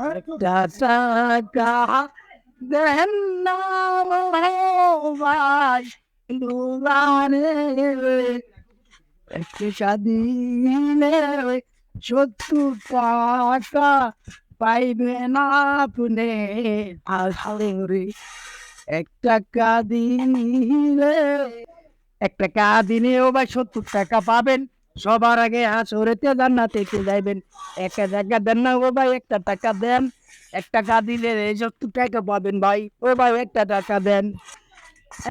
একটা একটা টাকা পাইবে না আপনি আলহামদুলিল্লাহ এক টাকা দিলে এক টাকা দিলেও ভাই সত্তর টাকা পাবেন। সবার আগে আসরেতে জান্নাতে কে যাইবেন। একটা জায়গা দেন না, ও ভাই, একটা টাকা দেন। এক টাকা দিলে এই সত্তর টাকা পাবেন ভাই। ও ভাই, একটা টাকা দেন।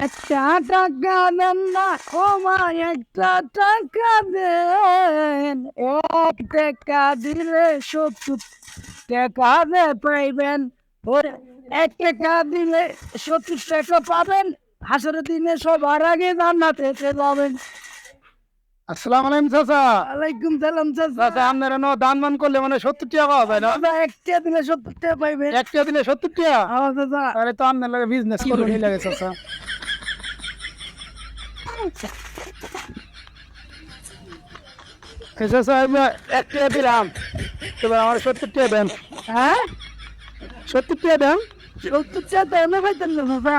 একটা টাকা দেন না, ও ভাই, একটা টাকা দেন। এক টাকা দিলে সত্তর টাকা দে পাইবেন। ওর এক টাকা দিলে সত্তর টাকা পাবেন। হাসরের দিনে সবার আগে জান্নাতে যাবেন। আসসালামু আলাইকুম চাচা। আলাইকুম সালাম চাচা। চাচা আপনারা ন দান মান করলে মানে সত্তর টাকা পাওয়া যায় না? একটা দিলে সত্তর টাকা পাইবেন একটা দিলে সত্তর টাকা? আমার দাদা আরে তো আপনার লাগে বিজনেস করুন এই লাগে চাচা? চাচা এক টাকা দিলাম। এবার আমার সত্তর টাকা দেন। হ্যাঁ? সত্তর টাকা দেন? সত্তর টাকা দেন না দাদা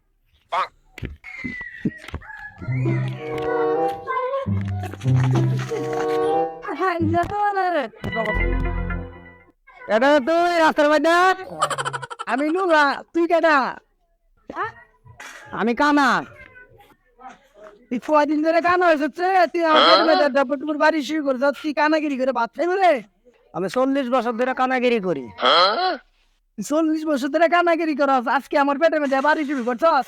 এটা তুই রাস্তার বাইদা আমি নুরা তুই কেটা আমি কানা তুই কয়দিন ধরে কানা হয়েছে তুই টুপুর বাড়ি শুরু করে তুই কানাগিরি করে ভাত খাই বলে আমি চল্লিশ বছর ধরে কানাগিরি করি। চল্লিশ বছর ধরে কানাগিরি করস আজকে আমার পেটে মেটে বাড়ি শুরু করছস